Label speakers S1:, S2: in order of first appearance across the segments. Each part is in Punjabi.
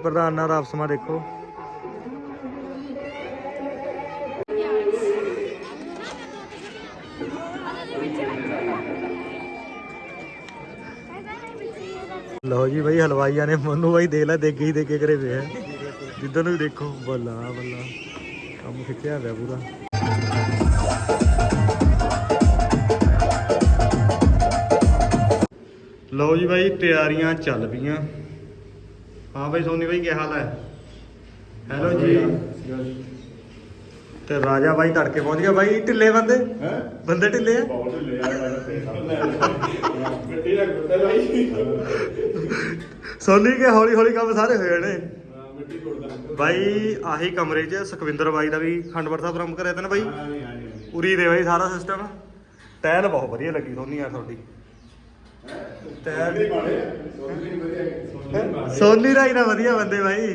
S1: ਪ੍ਰਧਾਨ ਨਾਲ ਆਪਸਮਾ ਦੇਖੋ। ਲਓ ਜੀ ਬਾਈ, ਹਲਵਾਈਆਂ ਨੇ ਮਨੂੰ ਬਾਈ ਦੇ ਲੈ ਦੇਗੇ ਹੀ ਦੇਗੇ ਕਰੇ ਵੇ ਜਿੱਦਾਂ ਨੂੰ ਦੇਖੋ, ਬੱਲਾ ਬੱਲਾ। ਕੰਮ ਖਿੱਚਿਆ ਹੋਇਆ ਪੂਰਾ। ਲਓ ਜੀ ਬਾਈ, ਤਿਆਰੀਆਂ ਚੱਲ ਪਈਆਂ। ਹਾਂ ਬਾਈ ਸੋਨੀ ਬਾਈ ਕੀ ਹਾਲ ਹੈ? ਹੈਲੋ ਜੀ। ਤੇ ਰਾਜਾ ਬਾਈ ਤੜਕੇ ਪਹੁੰਚ ਗਿਆ। ਬਾਈ ਢਿੱਲੇ ਬੰਦੇ?
S2: ਹੈ?
S1: ਬੰਦੇ ਢਿੱਲੇ ਆ?
S2: ਬਹੁਤ ਢਿੱਲੇ ਆ ਮਿੱਟੀ
S1: ਸੋਨੀ ਕੇ ਹੌਲੀ ਹੌਲੀ ਕੰਮ ਸਾਰੇ ਹੋਏ ਨੇ। ਬਾਈ ਆਹੀ ਕਮਰੇ 'ਚ ਸੁਖਵਿੰਦਰ ਬਾਈ ਦਾ ਵੀ ਖੰਡਵਰ ਸਾਹਿਬ ਆਰੰਭ ਕਰਿਆ ਤਾ ਨਾ ਬਾਈ? ਉਰੀ ਦੇ ਬਾਈ ਸਾਰਾ ਸਿਸਟਮ ਟਾਇਲ ਬਹੁਤ ਵਧੀਆ ਲੱਗੀ ਸੋਨੀ ਯਾਰ ਤੁਹਾਡੀ।
S2: ਸੋਨੀ
S1: ਰਾਈ ਨਾ ਵਧੀਆ ਬੰਦੇ ਬਾਈ।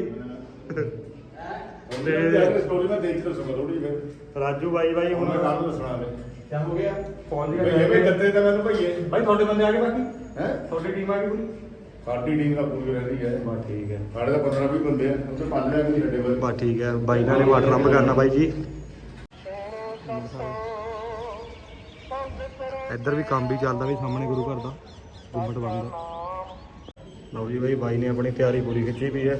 S2: ਤੇ ਸਟੋਰੀ ਮੈਂ ਦੇਖ ਦੱਸੂਗਾ ਥੋੜੀ ਫਿਰ।
S1: ਰਾਜੂ ਬਾਈ ਬਾਈ
S2: ਹੁਣ ਮੈਂ ਕੱਲ ਦੱਸਣਾ ਵੇ ਕੀ ਹੋ ਗਿਆ?
S1: ਪਹੁੰਚ
S2: ਭਈਏ ਵੀ ਦਿੱਤੇ ਤਾਂ ਮੈਨੂੰ ਭਈਏ।
S1: ਬਾਈ ਤੁਹਾਡੇ ਬੰਦੇ ਆ ਗਏ ਬਾਕੀ?
S2: ਹੈ?
S1: ਤੁਹਾਡੀ ਟੀਮ ਆ ਗਈ ਪੂਰੀ?
S2: ਸਾਡੀ ਟੀਮ ਦਾ ਪੂਰੀ ਰਹਿੰਦੀ ਹੈ।
S1: ਬਾ ਠੀਕ ਹੈ।
S2: ਸਾਡੇ ਤਾਂ 15 20 ਬੰਦੇ ਆ ਉੱਥੇ ਪੰਜ ਲੈ ਕੇ ਛੱਡੇ ਬਸ।
S1: ਬਾ ਠੀਕ ਹੈ। ਬਾਈ ਨਾਲ ਨੇ ਵਾਟਰ ਅੰਬ ਕਰਨਾ ਬਾਈ ਜੀ। ਇੱਧਰ ਵੀ ਕੰਮ ਵੀ ਚੱਲਦਾ ਵੀ ਸਾਹਮਣੇ ਗੁਰੂ ਘਰ ਦਾ। ਗੁੰਮਟ ਬਣਦਾ ਲਓ ਜੀ ਬਾਈ ਬਾਈ ਨੇ ਆਪਣੀ ਤਿਆਰੀ ਪੂਰੀ ਕੀਤੀ ਪਈ ਹੈ।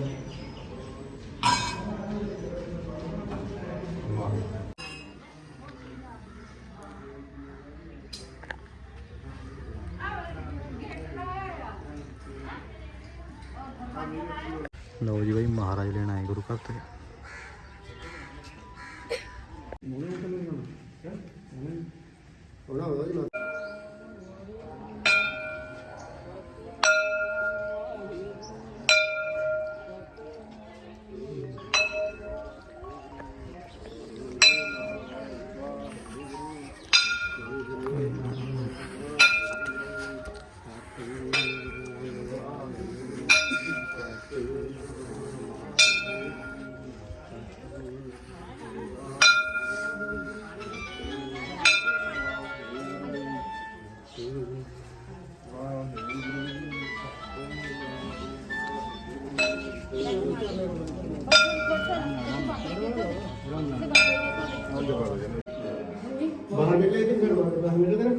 S3: बाहर निकले थे फिर बाहर निकले थे ना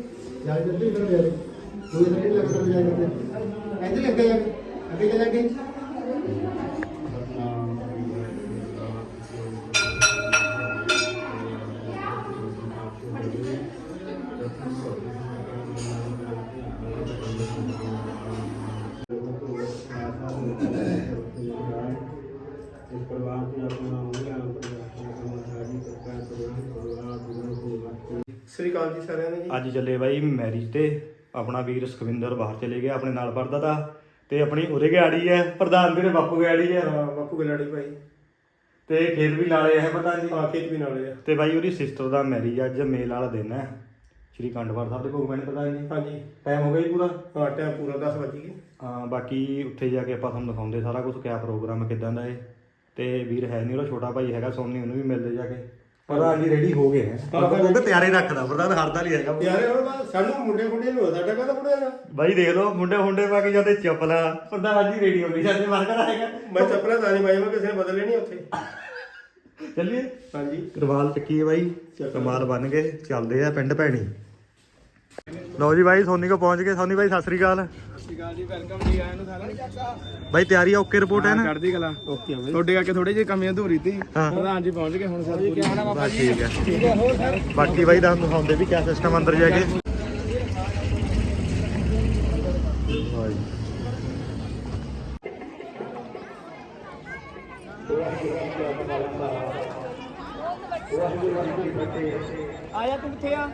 S3: जाए करते इधर जा रहे दो इधर लग कर जाए करते ऐसे लग गए अभी चला गए
S1: ਚੱਲੇ ਬਾਈ ਮੈਰਿਜ ਤੇ। ਆਪਣਾ ਵੀਰ ਸੁਖਵਿੰਦਰ ਬਾਹਰ ਚਲੇ ਗਿਆ ਆਪਣੇ ਨਾਲ ਪੜਦਾ ਤਾ। ਤੇ ਆਪਣੀ ਉਰੇ ਗਾੜੀ ਹੈ ਪ੍ਰਧਾਨ ਵੀਰੇ ਬਾਪੂ ਗਾੜੀ ਹੈ।
S3: ਹਾਂ ਬਾਪੂ ਗਲਾੜੀ ਭਾਈ।
S1: ਤੇ ਖੇਤ ਵੀ ਨਾਲੇ ਹੈ ਪਤਾ ਜੀ।
S3: ਆ ਖੇਤ ਵੀ ਨਾਲੇ ਆ।
S1: ਤੇ ਬਾਈ ਉਹਦੀ ਸਿਸਟਰ ਦਾ ਮੈਰਿਜ ਅੱਜ ਮੇਲ ਵਾਲਾ ਦਿਨ ਹੈ। ਸ਼੍ਰੀ ਕੰਡਵਾਰ ਸਾਹਿਬ ਦੇ ਭੋਗ ਪੈਣੇ ਪ੍ਰਧਾਨ ਜੀ।
S3: ਹਾਂਜੀ।
S1: ਟਾਈਮ ਹੋ ਗਿਆ ਜੀ ਪੂਰਾ?
S3: ਹਾਂ ਟਾਈਮ ਪੂਰਾ 10 ਵਜੇ ਗਏ।
S1: ਹਾਂ ਬਾਕੀ ਉੱਥੇ ਜਾ ਕੇ ਆਪਾਂ ਤੁਹਾਨੂੰ ਦਿਖਾਉਂਦੇ ਸਾਰਾ ਕੁਝ ਕਿਆ ਪ੍ਰੋਗਰਾਮ ਕਿਦਾਂ ਦਾ ਹੈ। ਤੇ ਵੀਰ ਹੈ ਨਹੀਂ ਉਹਦਾ ਛੋਟਾ ਭਾਈ ਹੈਗਾ ਸੋਨੀ ਉਹਨੂੰ ਵੀ ਮਿਲਦੇ ਜਾ ਕੇ। ਪ੍ਰਧਾਨ ਜੀ ਰੈਡੀ ਹੋ ਗਏ ਹੈ।
S3: ਹਾਂ,
S1: ਉਹ ਤਾਂ ਤਿਆਰੀ ਰੱਖਦਾ ਪ੍ਰਧਾਨ ਹਰਦਾ ਨਹੀਂ ਹੈਗਾ।
S3: ਯਾਰੇ ਹੁਣ ਤਾਂ ਸਾਨੂੰ ਮੁੰਡੇ ਮੁੰਡੇ ਨੂੰ ਸਾਡਾ ਕਾਹਦਾ ਮੁੰਡਿਆਂ ਦਾ
S1: ਬਾਈ ਦੇਖ ਲਓ ਮੁੰਡੇ ਮੁੰਡੇ ਪਾ ਕੇ ਜਾਂਦੇ ਚੱਪਲਾ। ਪ੍ਰਧਾਨ ਜੀ ਰੈਡੀ ਹੋ ਗਈ ਸਾਡੇ ਮਾਰਕਾ ਹੈਗਾ
S3: ਮੈਂ ਚੱਪਲਾਂ ਤਾਂ ਨਹੀਂ ਪਾਈ ਮੈਂ ਕਿਸੇ ਨੇ ਬਦਲ ਲੈਣੀ ਉੱਥੇ।
S1: ਚੱਲੀਏ।
S3: ਹਾਂਜੀ।
S1: ਕਰਵਾਲ ਚੱਕੀ ਹੈ ਬਾਈ ਕਮਾਲ ਬਣ ਗਏ ਚੱਲਦੇ ਆ ਪਿੰਡ ਭੈਣੀ। ਲਓ ਜੀ ਬਾਈ ਸੋਨੀ ਕੋ ਪਹੁੰਚ ਗਏ। ਸੋਨੀ ਬਾਈ ਸਤਿ ਸ੍ਰੀ ਅਕਾਲ।
S4: ਸਤਿਕਾਰ ਜੀ ਵੈਲਕਮ ਜੀ ਆਇਆਂ ਨੂੰ ਸਾਰਿਆਂ ਨੂੰ
S1: ਬਾਈ ਤਿਆਰੀ ਓਕੇ ਰਿਪੋਰਟ ਹੈ ਨਾ?
S4: ਚੜ੍ਹਦੀ ਕਲਾ।
S3: ਓਕੇ ਬਾਈ।
S4: ਤੁਹਾਡੇ ਕਰਕੇ ਥੋੜੀ ਜਿਹੀ ਕਮੀ ਅਧੂਰੀ ਸੀ।
S1: ਹਾਂ।
S4: ਪ੍ਰਧਾਨ ਜੀ ਪਹੁੰਚ ਗਏ ਹੁਣ ਸਭ ਪੂਰੀ
S1: ਬਸ ਠੀਕ ਹੈ। ਬਾਕੀ ਬਾਈ ਤੁਹਾਨੂੰ ਦਿਖਾਉਂਦੇ ਵੀ ਕਿਆ ਸਿਸਟਮ ਅੰਦਰ ਜਾ ਕੇ। ਵਾਹ।
S4: ਆਇਆ ਤੂੰ ਕਿੱਥੇ ਆ?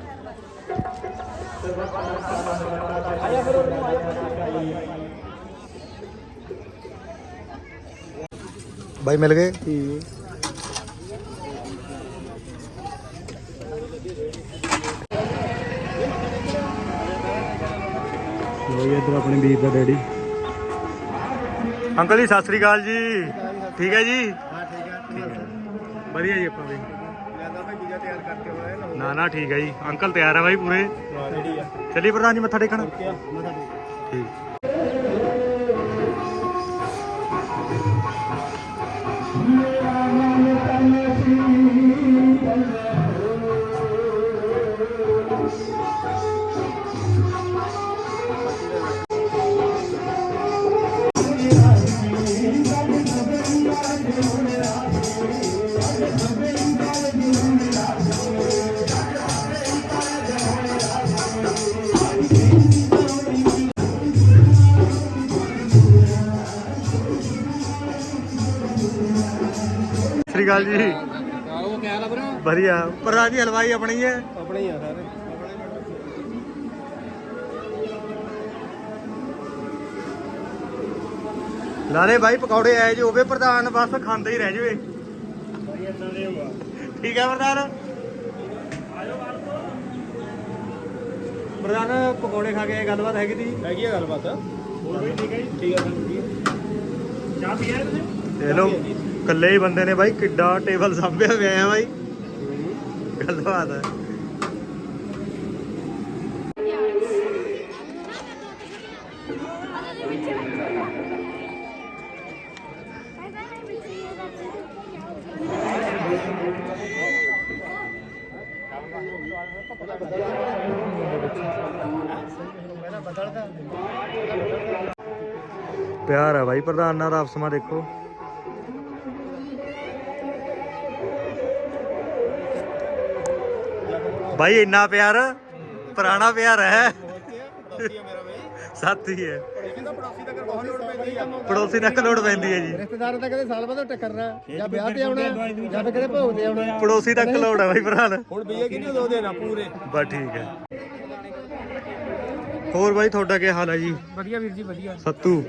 S4: ਆਇਆ ਫਿਰ ਉਹਨੂੰ ਆਇਆ
S1: ਬਾਈ ਮਿਲ ਗਏ? ਲੋ ਇਹ ਇਧਰ ਆਪਣੇ ਵੀਰ ਦਾ ਡੈਡੀ। ਅੰਕਲ ਜੀ ਸਤਿ ਸ੍ਰੀ ਅਕਾਲ ਜੀ। ਠੀਕ ਹੈ ਜੀ? ਵਧੀਆ ਜੀ ਆਪਾਂ ਵੀ।
S3: ਜ਼ਿਆਦਾ ਮੈਂ ਚੀਜ਼ਾਂ ਤਿਆਰ ਕਰਕੇ ਹੋਇਆ ਨਾ।
S1: ਨਾ ਨਾ ਠੀਕ ਹੈ ਜੀ। ਅੰਕਲ ਤਿਆਰ ਹੈ ਬਾਈ ਪੂਰੇ। ਚੱਲੀ ਪ੍ਰਧਾਨ ਜੀ ਮੱਥਾ ਟੇਕਣ। ਠੀਕ। ਅਕਾਲ ਜੀ।
S3: ਉਹ ਕਿਆ ਲੱਗ ਰਿਹਾ?
S1: ਵਧੀਆ। ਪ੍ਰਧਾਨ ਜੀ ਹਲਵਾਈ ਆਪਣੀ ਹੈ।
S3: ਆਪਣੇ ਆ ਸਾਰੇ।
S1: ਲਾਰੇ ਭਾਈ ਪਕੌੜੇ ਆਏ ਜੋ ਹੋਵੇ ਪ੍ਰਧਾਨ ਬਸ ਖਾਂਦੇ ਹੀ ਰਹਿ ਜਵੇ। ਠੀਕ ਹੈ ਪ੍ਰਧਾਨ? ਪ੍ਰਧਾਨ ਪਕੌੜੇ ਖਾ ਕੇ ਗੱਲਬਾਤ ਹੈਗੀ ਦੀ
S3: ਹੈਗੀ ਆ ਗੱਲਬਾਤ। ਹੋਰ ਵੀ ਠੀਕ ਹੈ ਜੀ? ਠੀਕ ਹੈ ਠੀਕ
S2: ਚਾਹ ਪੀਆ ਤੁਸੀਂ?
S1: ਦੇਖ ਲਓ ਇਕੱਲੇ ਹੀ ਬੰਦੇ ਨੇ ਬਾਈ, ਕਿੱਡਾ ਟੇਬਲ ਸਾਂਭਿਆ ਪਿਆ ਹੈ ਬਾਈ। ਗੱਲਬਾਤ ਹੈ ਪਿਆਰ ਹੈ ਬਾਈ, ਪ੍ਰਧਾਨ ਨਾਲ ਆਪਸਮਾ ਦੇਖੋ। ਬਾਈ ਇੰਨਾ ਪਿਆਰ ਪੁਰਾਣਾ ਪਿਆਰ ਹੈ।
S3: ਪੜੋਸੀ ਆ ਮੇਰਾ ਬਈ
S1: ਸਾਥੀ ਹੈ।
S3: ਕਹਿੰਦਾ ਪੜੋਸੀ ਤੱਕ ਬਹੁਤ ਲੋੜ ਪੈਂਦੀ ਆ
S1: ਪੜੋਸੀ ਤੱਕ ਲੋੜ ਪੈਂਦੀ ਹੈ ਜੀ।
S5: ਰਿਸ਼ਤੇਦਾਰ ਤਾਂ ਕਦੇ ਸਾਲ ਬਾਅਦ ਟੱਕਰਨਾ ਜਾਂ ਵਿਆਹ ਤੇ ਆਉਣਾ ਜਾਂ ਫਿਰ ਕਦੇ ਭੋਗ ਤੇ ਆਉਣਾ।
S1: ਪੜੋਸੀ ਤੱਕ ਲੋੜ ਹੈ ਬਾਈ ਭਰਾਨ
S3: ਹੁਣ ਬਈਏ ਕਿ ਨਹੀਂ ਦੋ ਦਿਨ ਆ ਪੂਰੇ।
S1: ਬਸ ਠੀਕ ਹੈ। ਹੋਰ ਬਾਈ ਤੁਹਾਡਾ ਕੀ ਹਾਲ ਹੈ ਜੀ?
S3: ਵਧੀਆ ਵੀਰ ਜੀ ਵਧੀਆ।
S1: ਸੱਤੂ।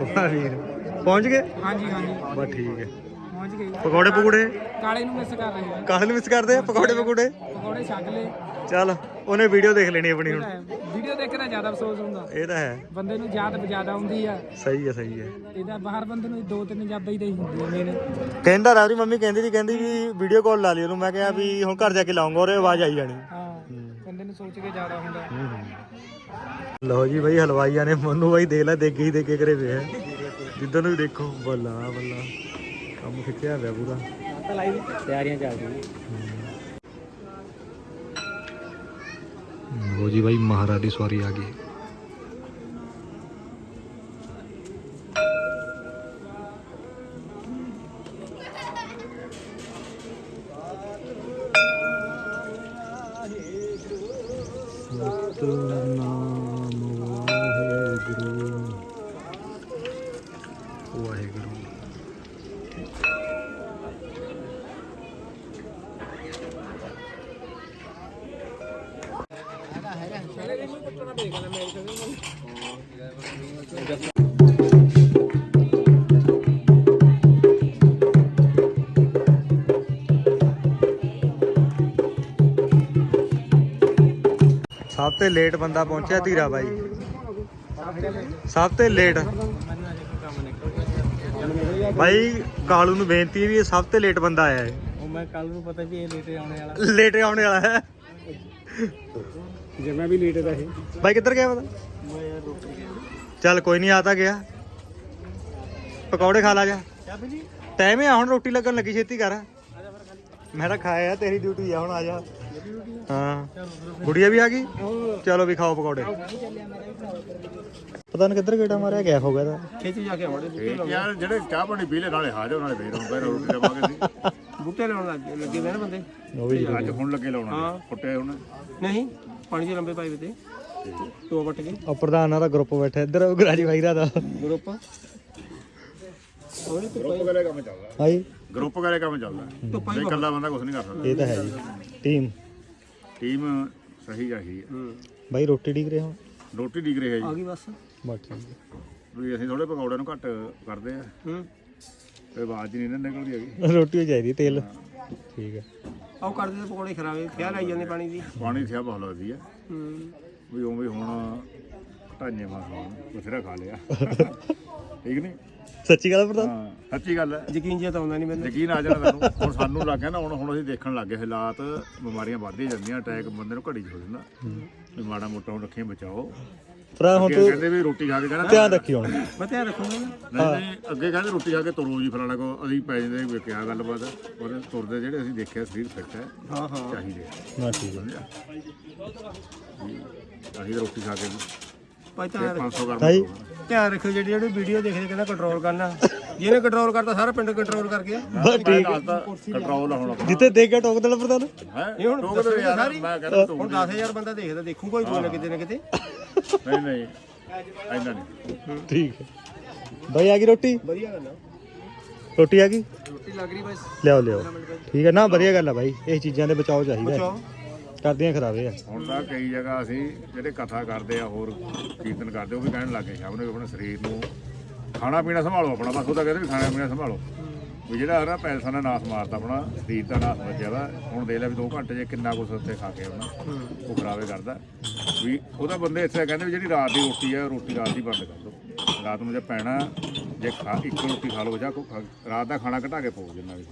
S1: ਵਾਹ ਵੀਰ। ਪਹੁੰਚ ਗਏ?
S3: ਹਾਂਜੀ ਹਾਂਜੀ।
S1: ਬਸ ਠੀਕ ਹੈ।
S3: ਪਹੁੰਚ ਗਏ
S1: ਪਕੌੜੇ ਪਕੌੜੇ?
S3: ਕਾਲੇ ਨੂੰ ਮਿਸ ਕਰ ਰਹੇ ਹਾਂ
S1: ਕਾਹਨ ਮਿਸ ਕਰਦੇ ਆ? ਪਕੌੜੇ ਪਕੌੜੇ?
S3: ਪਕੌੜੇ ਛੱਡ ਲਏ।
S1: ਚੱਲ ਉਹਨੇ ਵੀਡੀਓ ਦੇਖ ਲੈਣੀ ਆਪਣੀ ਹੁਣ।
S3: ਵੀਡੀਓ ਦੇਖ ਕੇ ਤਾਂ ਜ਼ਿਆਦਾ ਅਫਸੋਸ ਹੁੰਦਾ।
S1: ਇਹ ਤਾਂ ਹੈ।
S3: ਬੰਦੇ ਨੂੰ ਯਾਦ ਜ਼ਿਆਦਾ ਆਉਂਦੀ ਆ।
S1: ਸਹੀ ਹੈ ਸਹੀ ਹੈ।
S3: ਇਹਦਾ ਬਾਹਰ ਬੰਦੇ ਨੂੰ ਦੋ ਤਿੰਨ ਜਾਬਾਂ ਹੀ ਦੇ ਹੁੰਦੀ ਆ ਮੇਰੇ
S1: ਕਹਿੰਦਾ ਰਾਵਰੀ ਮੰਮੀ ਕਹਿੰਦੀ ਸੀ ਕਹਿੰਦੀ ਵੀ ਵੀਡੀਓ ਕਾਲ ਲਾ ਲਈ ਉਹਨੂੰ। ਮੈਂ ਕਿਹਾ ਵੀ ਹੁਣ ਘਰ ਜਾ ਕੇ ਲਾਉਂਗਾ ਉਹਰੇ ਆਵਾਜ਼ ਆਈ ਜਾਣੀ।
S3: ਹਾਂ ਬੰਦੇ ਨੂੰ ਸੋਚ ਕੇ ਜ਼ਿਆਦਾ ਹੁੰਦਾ।
S1: ਲਓ ਜੀ ਬਈ ਹਲਵਾਈਆਂ ਨੇ ਮਨੂੰ ਬਾਈ ਦੇਖ ਲੈ ਹੀ ਦੇਗੇ ਕਰੇ ਵੇ ਜਿੱਦਾਂ ਨੂੰ ਦੇਖੋ। ਬੱਲਾ ਬੱਲਾ। ਕੰਮ ਖਿੱਚਿਆ ਹੋਇਆ ਪੂਰਾ।
S3: ਤਿਆਰੀਆਂ ਚੱਲਦੀਆਂ
S1: ਲਓ ਜੀ ਬਾਈ ਮਹਾਰਾਜ ਦੀ ਸਵਾਰੀ ਆ ਗਈ। ਸਭ ਤੋਂ ਲੇਟ ਬੰਦਾ ਪਹੁੰਚਿਆ ਧੀਰਾ ਬਾਈ। ਸਭ ਤੋਂ ਲੇਟ ਬਾਈ ਕਾਲੂ ਨੂੰ ਬੇਨਤੀ ਵੀ ਇਹ ਸਭ ਤੋਂ ਲੇਟ ਬੰਦਾ ਆਇਆ ਹੈ।
S3: ਉਹ ਮੈਂ ਕੱਲ ਨੂੰ ਪਤਾ ਵੀ ਇਹ ਲੇਟੇ ਆਉਣੇ ਵਾਲਾ।
S1: ਲੇਟ ਆਉਣੇ ਵਾਲਾ ਹੈ।
S3: ਜੇ ਮੈਂ ਵੀ ਲੇਟੇ ਦਾ ਇਹ।
S1: ਬਾਈ ਕਿੱਧਰ ਗਿਆ ਪਤਾ ਚੱਲ ਕੋਈ ਨਹੀਂ ਆ ਤਾਂ ਗਿਆ। ਪਕੌੜੇ ਖਾ ਲਾ ਜਾ। ਟਾਈਮ ਆ ਹੁਣ ਰੋਟੀ ਲੱਗਣ ਲੱਗੀ ਛੇਤੀ ਕਰ। ਮੈਂ ਤਾਂ ਖਾਇਆ ਤੇਰੀ ਡਿਊਟੀ ਆ ਹੁਣ ਆ ਜਾ। ਹਾਂ। ਗੁੜੀਆ ਵੀ ਆ ਗਈ? ਚਲੋ ਵੀ ਖਾਓ ਪਕੌੜੇ। ਪਤਾ ਨਹੀਂ ਕਿੱਧਰ ਗੇੜਾ ਮਾਰਿਆ ਗਿਆ ਤਾਂ।
S3: ਖੇਤੀ ਜਾ ਕੇ ਬੂਟੇ
S2: ਯਾਰ ਜਿਹੜੇ ਚਾਹ ਪਾਣੀ ਪੀ ਲੈ ਨਾਲੇ ਹਾਜ਼ਰ ਨਾਲੇ ਫੇਰ ਪਹਿਲਾਂ ਰੋਟੀ ਦੇਵਾਂਗੇ ਸੀ
S3: ਬੂਟੇ ਲਾਉਣ ਲੱਗ ਲੱਗੇ ਨੇ ਬੰਦੇ।
S1: ਉਹ ਵੀ
S2: ਅੱਜ ਹੁਣ ਲੱਗੇ ਲਾਉਣਾ।
S3: ਹਾਂ।
S2: ਫੁੱਟੇ ਹੁਣ।
S3: ਨਹੀਂ ਪਾਣੀ ਦੇ ਲੰਬੇ ਪਾਈਪ ਤੇ। ਦੋ ਵੱਟ ਕੇ
S1: ਆ ਪ੍ਰਧਾਨਾਂ ਦਾ ਗਰੁੱਪ ਬੈਠਾ ਇੱਧਰ ਉਹ ਗਰਾਜੀ ਵਾਈਰਾ ਦਾ
S3: ਗਰੁੱਪ?
S2: ਗਰੁੱਪ ਕਰੇ ਕੰਮ ਚੱਲਦਾ।
S1: ਹਾਈ
S2: ਗਰੁੱਪ ਕਰੇ ਕੰਮ ਚੱਲਦਾ। ਇਕੱਲਾ ਬੰਦਾ ਕੁਝ ਨਹੀਂ ਕਰ ਸਕਦਾ।
S1: ਇਹ ਤਾਂ ਹੈ ਜੀ। ਟੀਮ
S2: ਟੀਮ ਸਹੀ ਚਾਹੀਦੀ ਹੈ
S3: ਹੂੰ।
S1: ਬਾਈ ਰੋਟੀ ਢੀਕ ਰਹੇ ਹੋ
S2: ਰੋਟੀ ਡਿਗ ਰਹੀ ਹੈ
S3: ਆ
S2: ਜੀ
S3: ਗਈ ਬਸ।
S1: ਹੈ
S2: ਵੀ ਅਸੀਂ ਥੋੜੇ ਪਕੌੜੇ ਨੂੰ ਘੱਟ ਕਰਦੇ ਆ।
S3: ਹੂੰ।
S2: ਤੇ ਆਵਾਜ਼ ਨਹੀਂ ਨਾ ਨਿਕਲਦੀ ਹੈਗੀ।
S1: ਰੋਟੀ ਹੋ ਚਾਹੀਦੀ ਤੇਲ। ਠੀਕ ਹੈ।
S3: ਆਓ ਕਰਦੇ ਤੇ ਪਕੌੜੇ ਖਰਾਵੇ ਖਿਆਲ ਆਈ ਜਾਂਦੇ ਪਾਣੀ ਦੀ।
S2: ਪਾਣੀ ਥਿਆ ਬਹੁਤ ਲੱਗਦੀ ਹੈ।
S3: ਹੂੰ।
S2: ਵੀ ਉਵੇਂ ਹੁਣ ਢਾਈਏ ਮਾਸ ਹੁਣ ਬਥੇਰਾ ਖਾ ਲਿਆ। ਠੀਕ ਨਹੀਂ?
S1: ਸੱਚੀ ਗੱਲ ਪ੍ਰਧਾਨ
S2: ਹਾਂ ਸੱਚੀ ਗੱਲ ਹੈ
S3: ਯਕੀਨ ਜਿਹਾ ਤਾਂ ਆਉਂਦਾ ਨਹੀਂ ਮੈਨੂੰ।
S2: ਯਕੀਨ ਆ ਜਾਣਾ ਤੁਹਾਨੂੰ ਹੁਣ ਸਾਨੂੰ ਲੱਗ ਗਿਆ ਨਾ ਹੁਣ ਹੁਣ ਅਸੀਂ ਦੇਖਣ ਲੱਗ ਗਏ ਹਾਲਾਤ ਬਿਮਾਰੀਆਂ ਵੱਧਦੀ ਜਾਂਦੀਆਂ ਅਟੈਕ ਬੰਦੇ ਨੂੰ ਘੜੀ 'ਚ ਹੋ ਜਾਂਦਾ। ਵੀ ਮਾੜਾ ਮੋਟਾ ਹੁਣ ਰੱਖੀਆਂ ਬਚਾਓ।
S1: ਭਰਾ ਹੁਣ
S2: ਅੱਗੇ
S1: ਤੂੰ
S2: ਕਹਿੰਦੇ ਵੀ ਰੋਟੀ ਖਾ ਕੇ ਕਹਿੰਦਾ
S1: ਧਿਆਨ ਰੱਖੀ ਹੁਣ।
S3: ਮੈਂ ਧਿਆਨ ਰੱਖੂੰਗਾ। ਨਾ
S2: ਨਹੀਂ ਨਹੀਂ ਅੱਗੇ ਕਹਿੰਦੇ ਰੋਟੀ ਖਾ ਕੇ ਤੁਰੋ ਜੀ ਫਲਾਣਾ ਕੋ। ਅਸੀਂ ਪੈ ਜਾਂਦੇ ਵੀ ਕਿਆ ਗੱਲਬਾਤ। ਹੈ ਪਰ ਤੁਰਦੇ ਜਿਹੜੇ ਅਸੀਂ ਦੇਖਿਆ ਸਰੀਰ ਫਿੱਟ ਹੈ।
S3: ਹਾਂ ਹਾਂ।
S2: ਚਾਹੀਦੇ
S1: ਨਾ ਠੀਕ ਹੈ।
S2: ਤਾਂ ਰੋਟੀ ਖਾ ਕੇ
S3: ਭਾਈ ਧਿਆਨ ਰੱਖ-
S2: 500 ਕਰ
S1: ਭਾਈ।
S3: ਧਿਆਨ ਰੱਖਿਓ ਜਿਹੜੀ ਜਿਹੜੀ ਵੀਡੀਓ ਦੇਖਦੇ ਕਹਿੰਦਾ ਕੰਟਰੋਲ ਕਰਨਾ। ਜਿਹਨੇ ਕੰਟਰੋਲ ਕਰਤਾ ਸਾਰਾ ਪਿੰਡ ਕੰਟਰੋਲ ਕਰ ਗਿਆ
S1: ਬਸ ਠੀਕ।
S2: ਕੰਟਰੋਲ ਹੁਣ ਆਪਣਾ।
S1: ਜਿੱਤੇ ਦੇਖ ਕੇ ਟੋਕ ਦੇਣਾ ਪ੍ਰਧਾਨ।
S2: ਹੈ?
S3: ਇਹ ਹੁਣ
S2: ਟੋਕਦੇ
S3: ਦੱਸੋ
S2: ਯਾਰ। ਮੈਂ ਕਹਿੰਦਾ ਤੂੰ
S3: ਹੁਣ 10000 ਬੰਦਾ ਦੇਖਦਾ ਦੇਖੂਗਾ ਹੀ ਕੋਈ ਨਾ ਕਿਤੇ ਨਾ ਕਿਤੇ।
S2: ਨਹੀਂ ਨਹੀਂ ਐਨਾ ਨਹੀਂ।
S1: ਠੀਕ ਹੈ। ਬਾਈ ਆ ਗਈ ਰੋਟੀ?
S3: ਵਧੀਆ ਗੱਲ ਆ।
S1: ਰੋਟੀ ਆ ਗਈ?
S4: ਰੋਟੀ ਲੱਗ ਰਹੀ ਬਸ।
S1: ਲਿਆਓ ਲਿਆਓ। ਠੀਕ ਹੈ ਨਾ ਵਧੀਆ ਗੱਲ ਆ ਬਾਈ। ਇਹ ਚੀਜ਼ਾਂ ਦੇ ਬਚਾਓ ਚਾਹੀਦਾ ਹੈ। ਕਰਦੀਆਂ ਖਰਾਬੇ ਆ।
S2: ਹੁਣ ਤਾਂ ਕਈ ਜਗ੍ਹਾ ਅਸੀਂ ਜਿਹੜੇ ਕਥਾ ਕਰਦੇ ਆ, ਹੋਰ ਕੀਰਤਨ ਕਰਦੇ, ਉਹ ਵੀ ਕਹਿਣ ਲੱਗੇ ਸ਼ਾਮ ਨੂੰ ਵੀ ਆਪਣੇ ਸਰੀਰ ਨੂੰ ਖਾਣਾ ਪੀਣਾ ਸੰਭਾਲੋ ਆਪਣਾ, ਬਸ ਉਹ ਤਾਂ ਕਹਿੰਦੇ ਵੀ ਖਾਣਾ ਪੀਣਾ ਸੰਭਾਲੋ। ਵੀ ਜਿਹੜਾ ਨਾ ਪੈਸਾ ਨੇ ਨਾਸ ਮਾਰਤਾ ਆਪਣਾ ਸਰੀਰ ਦਾ ਨਾਸ ਬਚਿਆ ਵਾ। ਹੁਣ ਦੇਖ ਲੈ ਵੀ 2 ਘੰਟੇ 'ਚ ਕਿੰਨਾ ਕੁਛ ਉੱਥੇ ਖਾ ਕੇ ਆਉਣਾ। ਉਹ ਖਰਾਬੇ ਕਰਦਾ। ਵੀ ਉਹਦਾ ਬੰਦੇ ਇੱਥੇ ਕਹਿੰਦੇ ਵੀ ਜਿਹੜੀ ਰਾਤ ਦੀ ਰੋਟੀ ਆ ਰੋਟੀ ਰਾਤ ਦੀ ਬੰਦ ਕਰ ਦਿਓ ਰਾਤ ਨੂੰ ਜੇ ਪੈਣਾ ਜੇ ਖਾ ਇੱਕ ਰੋਟੀ ਖਾ ਲਓ ਜਾਂ ਕੋ ਰਾਤ ਦਾ ਖਾਣਾ ਘਟਾ ਕੇ ਪਾਓ ਜਿੰਨਾ ਵੀ।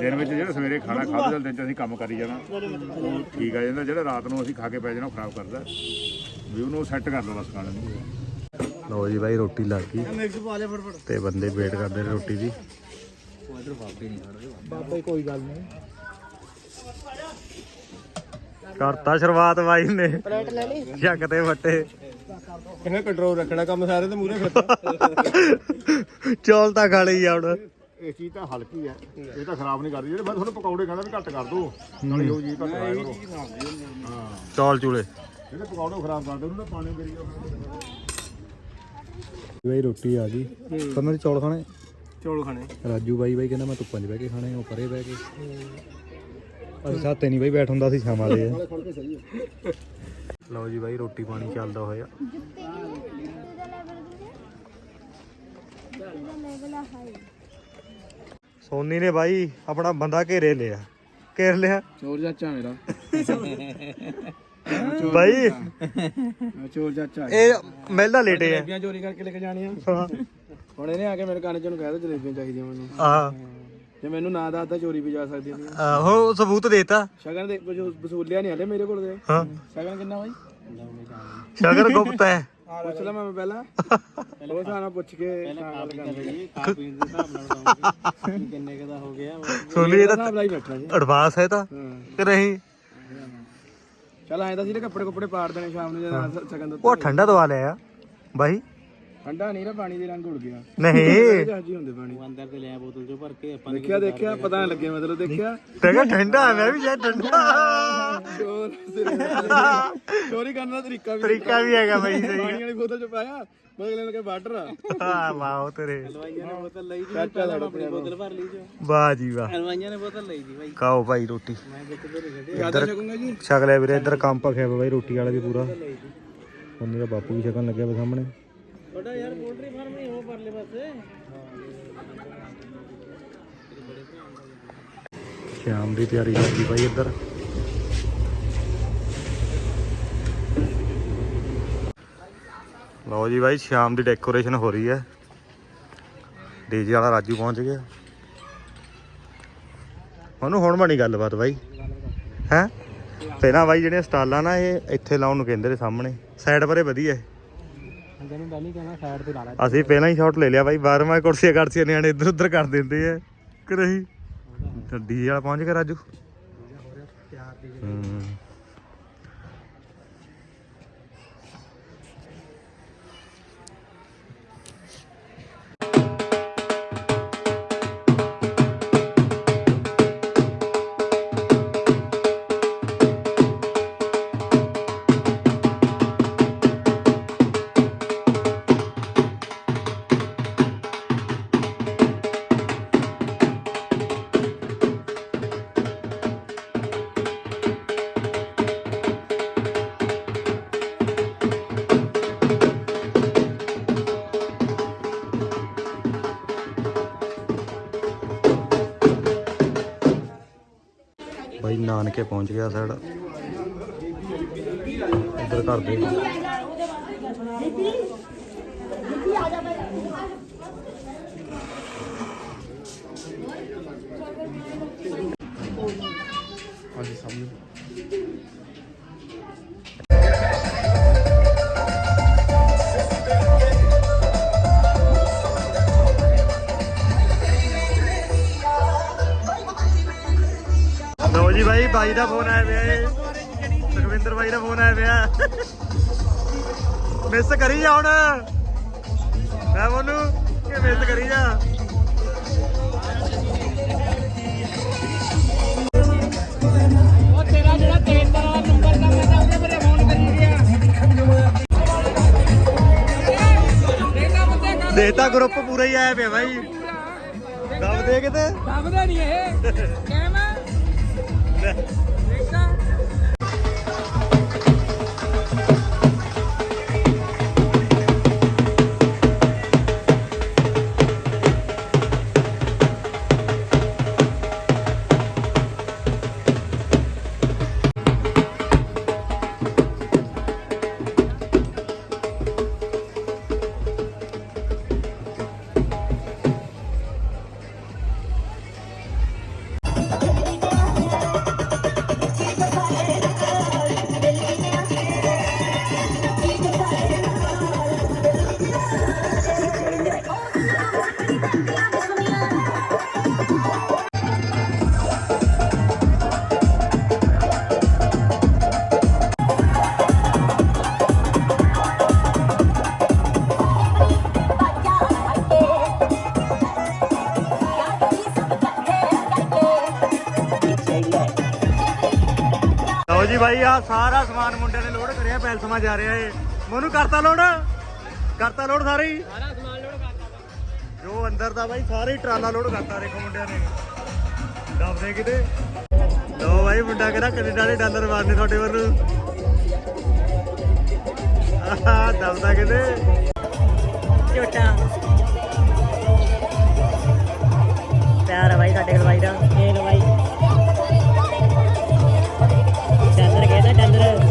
S2: ਦਿਨ ਵਿੱਚ ਜਿਹੜਾ ਸਵੇਰੇ ਖਾਣਾ ਖਾਦੇ ਚੱਲ ਦਿਨ ਚ ਅਸੀਂ ਕੰਮ ਕਰੀ ਜਾਣਾ। ਉਹ ਠੀਕ ਆ ਜਾਂਦਾ ਜਿਹੜਾ ਰਾਤ ਨੂੰ ਅਸੀਂ ਖਾ ਕੇ ਪੈ ਜਾਣਾ ਉਹ ਖਰਾਬ ਕਰਦਾ। ਵੀ ਉਹਨੂੰ ਸੈੱਟ ਕਰ ਲਓ ਬਸ ਖਾਣੇ ਨੂੰ।
S1: ਲਓ ਜੀ ਬਾਈ ਰੋਟੀ ਲੱਗ ਗਈ। ਤੇ ਬੰਦੇ ਵੇਟ ਕਰਦੇ ਨੇ ਰੋਟੀ ਦੀ।
S4: ਬਾਬਾ ਕੋਈ ਗੱਲ ਨਹੀਂ।
S1: ਕਰਤਾ ਸ਼ੁਰੂਆਤ ਬਾਈ ਨੇ। ਪਲੇਟ ਲੈ ਲਈ। ਜੱਗ ਤੇ ਵੱਟੇ।
S4: ਕਹਿੰਦਾ ਕੰਟਰੋਲ ਰੱਖਣਾ ਕੰਮ ਸਾਰੇ ਤੇ ਮੂਰੇ ਫਿਰਦਾ
S1: ਚੌਲ ਤਾਂ ਖਾ ਲਈ ਆ ਹੁਣ।
S2: ਇਹ ਚੀਜ਼ ਤਾਂ ਹਲਕੀ ਹੈ ਇਹ ਤਾਂ ਖਰਾਬ ਨਹੀਂ ਕਰਦੀ। ਜਿਹੜੇ ਮੈਂ ਤੁਹਾਨੂੰ ਪਕੌੜੇ ਕਹਿੰਦਾ ਵੀ ਘੱਟ ਕਰ ਦੋ। ਨਾਲੇ ਉਹ ਜੀ ਘੱਟ ਕਰਾਇਆ ਕਰੋ। ਹਾਂ
S1: ਚੌਲ। ਚੂਲੇ
S2: ਜਿਹੜੇ ਪਕੌੜੇ ਖਰਾਬ ਕਰਦੇ ਉਹਨੂੰ ਤਾਂ ਪਾਣੀ ਕਰੀ ਜਾਓ
S1: ਬਾਈ ਰੋਟੀ ਆ ਗਈ। ਕਹਿੰਦਾ ਚੌਲ ਖਾਣੇ?
S4: ਚੌਲ ਖਾਣੇ।
S1: ਰਾਜੂ ਬਾਈ ਬਾਈ ਕਹਿੰਦਾ ਮੈਂ ਧੁੱਪਾਂ 'ਚ ਬਹਿ ਕੇ ਖਾਣੇ ਉਹ ਪਰੇ ਬਹਿ ਕੇ। ਅਸੀਂ ਸਾਤੇ ਨਹੀਂ ਬਾਈ ਬੈਠ ਹੁੰਦਾ ਸੀ ਸ਼ਾਮ ਆ ਲਓ ਜੀ ਬਾਈ ਰੋਟੀ ਪਾਣੀ ਚੱਲਦਾ ਹੋਇਆ। ਸੋਨੀ ਨੇ ਬਾਈ ਆਪਣਾ ਬੰਦਾ ਘੇਰੇ ਲਿਆ। ਘੇਰ ਲਿਆ।
S4: ਚੋਰ ਚਾਚਾ ਮੇਰਾ
S1: ਬਾਈ।
S4: ਚੋਰ ਚਾਚਾ
S1: ਇਹ ਮਹਿਲਾ ਲੇਟੇ ਆ
S4: ਜਲੇਬੀਆਂ ਚੋਰੀ ਕਰਕੇ ਲੈ ਕੇ ਜਾਣੀਆਂ।
S1: ਹਾਂ।
S4: ਹੁਣ ਇਹਨੇ ਆ ਕੇ ਮੇਰੇ ਕੰਨ ਚ ਨੂੰ ਕਹਿ ਦੋ ਜਲੇਬੀਆਂ ਚਾਹੀਦੀਆਂ ਮੈਨੂੰ।
S1: ਆਹ,
S4: ਜੇ ਮੈਨੂੰ ਨਾ ਦੱਸਦਾ ਚੋਰੀ ਵੀ ਜਾ ਸਕਦੀ ਸੀ।
S1: ਆਹੋ ਸਬੂਤ ਦੇਤਾ।
S4: ਸ਼ਗਨ ਦੇ ਕੁਝ ਵਸੂਲਿਆ ਨਹੀਂ ਹਲੇ ਮੇਰੇ ਕੋਲ ਦੇ
S1: ਹਾਂ।
S4: ਸ਼ਗਨ ਕਿੰਨਾ ਬਾਈ?
S1: ਸ਼ਗਰ ਗੁਪਤ ਹੈ।
S4: ਪੁੱਛ ਲਾ ਮੈਂ ਪਹਿਲਾਂ। ਉਹ ਸਾਰਾ ਪੁੱਛ ਕੇ ਗੱਲ ਦੇ ਹਿਸਾਬ ਨਾਲ ਕਿੰਨੇ ਕਦਾ ਹੋ ਗਿਆ।
S1: ਸੋਨੀ ਇਹ ਤਾਂ
S4: ਹਿਸਾਬ ਨਾਲ ਹੀ ਬੈਠਾ ਜੀ।
S1: ਐਡਵਾਂਸ ਹੈ ਤਾਂ। ਕਿ ਨਹੀਂ?
S4: ਚੱਲ ਐਂ ਤਾਂ ਸੀ ਕੱਪੜੇ ਕੁੱਪੜੇ ਪਾੜ ਦੇਣੇ ਸ਼ਾਮ ਨੂੰ ਜਦੋਂ ਸ਼ਗਨ ਦਾ
S1: ਉਹ ਠੰਡਾ ਦਵਾ ਲਿਆ ਬਾਈ।
S4: ਠੰਡਾ ਨਹੀਂ ਨਾ ਪਾਣੀ ਦੇ ਰੰਗ ਉੜ ਗਿਆ।
S1: ਨਹੀਂ।
S4: ਜਹਾਜੀ ਹੁੰਦੇ ਪਾਣੀ। ਅੰਦਰ ਤੇ ਲਿਆ ਬੋਤਲ ਚੋਂ ਭਰ ਕੇ ਆਪਾਂ ਦੇਖਿਆ ਦੇਖਿਆ ਪਤਾ ਨਹੀਂ ਲੱਗਿਆ ਮਤਲਬ ਦੇਖਿਆ।
S1: ਤੇ ਕਿਹਾ ਠੰਡਾ ਹੈ, ਮੈਂ ਵੀ ਜੇ ਠੰਡਾ।
S4: ਚੋਰ ਚੋਰੀ ਕਰਨ ਦਾ ਤਰੀਕਾ ਵੀ
S1: ਤਰੀਕਾ ਵੀ ਹੈਗਾ ਬਾਈ ਸਹੀ
S4: ਪਾਣੀ ਵਾਲੀ ਬੋਤਲ ਚ ਪਾਇਆ। ਬਦਲੇ ਨੂੰ ਕਿ ਵਾਟਰ ਆ।
S1: ਹਾਂ ਵਾਹ ਤੇਰੇ।
S4: ਹਲਵਾਈਆਂ ਨੇ ਬੋਤਲ ਲਈ ਜੀ ਚਾਚਾ ਸਾਡਾ ਆਪਣੀ ਬੋਤਲ ਭਰ ਲਈ ਜੋ
S1: ਵਾਹ ਜੀ ਵਾਹ।
S4: ਹਲਵਾਈਆਂ ਨੇ ਬੋਤਲ ਲਈ ਜੀ ਬਾਈ।
S1: ਖਾਓ ਭਾਈ ਰੋਟੀ।
S4: ਮੈਂ ਵਿੱਚ ਭਰੇ ਛੱਡੇ ਜ਼ਿਆਦਾ ਛਕੂੰਗਾ ਜੀ?
S1: ਛਕ ਲਿਆ ਵੀਰੇ ਇੱਧਰ ਕੰਮ ਬਾਈ ਰੋਟੀ ਵਾਲਾ ਵੀ ਪੂਰਾ। ਉਹਨੇ ਦਾ ਬਾਪੂ ਵੀ ਛਕਣ ਲੱਗਿਆ ਵਾ ਸਾਹਮਣੇ।
S4: ਤੁਹਾਡਾ ਯਾਰ ਪੋਲਟਰੀ ਫਾਰਮ ਨਹੀਂ ਹੋ ਪਰਲੇ ਪਾਸੇ।
S1: ਸ਼ਾਮ ਦੀ ਤਿਆਰੀ ਕਰਦੀ ਬਾਈ ਇੱਧਰ। ਲਓ ਜੀ ਬਾਈ ਸ਼ਾਮ ਦੀ ਡੈਕੋਰੇਸ਼ਨ ਹੋ ਰਹੀ ਹੈ। ਡੀਜੇ ਵਾਲਾ ਰਾਜੂ ਪਹੁੰਚ ਗਿਆ। ਉਹਨੂੰ ਹੁਣ ਬਣੀ ਗੱਲਬਾਤ ਬਾਈ। ਹੈ? ਪਹਿਲਾਂ ਬਾਈ ਜਿਹੜੀਆਂ ਸਟਾਲਾਂ ਨਾ ਇਹ ਇੱਥੇ ਲਾਉਣ ਨੂੰ ਕਹਿੰਦੇ ਨੇ ਸਾਹਮਣੇ। ਸਾਈਡ ਪਰੇ ਵਧੀਆ। ਹੈ ਅਸੀਂ ਪਹਿਲਾਂ ਹੀ ਸ਼ਾਟ ਲੈ ਲਿਆ ਬਾਈ ਬਾਰਵਾਂ ਕੁਰਸੀਆਂ ਕਰਸੀਆਂ ਨਿਆਣੇ ਇੱਧਰ ਉੱਧਰ ਕਰ ਦਿੰਦੇ ਆ। ਕਿ ਨਹੀਂ? ਡੀਜੇ ਵਾਲਾ ਪਹੁੰਚ ਗਿਆ ਰਾਜੂ। ਹੂੰ। ਬਾਈ ਪਹੁੰਚ ਗਿਆ ਸਾਡਾ ਇੱਧਰ ਘਰ ਦੇ। ਲਓ ਜੀ ਬਾਈ ਦਾ ਫੋਨ ਆਇਆ ਪਿਆ ਏ ਸੁਖਵਿੰਦਰ ਬਾਈ ਦਾ ਫੋਨ ਆਇਆ ਪਿਆ। ਮਿਸ ਕਰੀ ਜਾ ਹੁਣ। ਮੈਂ ਉਹਨੂੰ ਕਿ ਮਿਸ ਕਰੀ ਜਾ। ਦੇਤਾ ਗਰੁੱਪ ਪੂਰਾ ਹੀ ਆਇਆ ਪਿਆ ਬਾਈ। ਦਬਦੇ ਕਿਤੇ?
S4: ਦਬਦਾ ਨਹੀਂ ਇਹ। ਕਹਿਮ ਦੇਖਾ
S1: ਆ ਸਾਰਾ ਸਮਾਨ ਮੁੰਡਿਆਂ ਨੇ ਲੋਡ ਕਰਿਆ ਪੈਲਸਮਾ ਜਾ ਰਿਹਾ ਏ ਮੋਨੂੰ ਕਰਤਾ ਲੋਡ ਕਰਤਾ ਲੋਡ ਸਾਰੇ ਹੀ?
S4: ਸਾਰਾ ਸਮਾਨ ਲੋਡ ਕਰਤਾ
S1: ਜੋ ਅੰਦਰ ਦਾ ਬਾਈ ਸਾਰੇ ਟਰਾਲਾ ਲੋਡ ਕਰਤਾ ਦੇਖੋ ਮੁੰਡਿਆਂ ਨੇ। ਦੱਬਦੇ ਕਿਤੇ? ਲੋ ਬਾਈ ਮੁੰਡਾ ਕਹਿੰਦਾ ਕਿੰਨੇ ਦੇ ਡਾਲਰ ਮਾਰਨੇ ਤੁਹਾਡੇ ਵੱਲ। ਆਹ ਦੱਬਦਾ ਕਿਤੇ?
S6: ਝੋਟਾ। ਪਿਆਰ ਆ ਬਾਈ ਸਾਡੇ ਕੋਲ ਬਾਈ ਦਾ। ਇਹ ਲੋ ਬਾਈ। ಅಂದ್ರ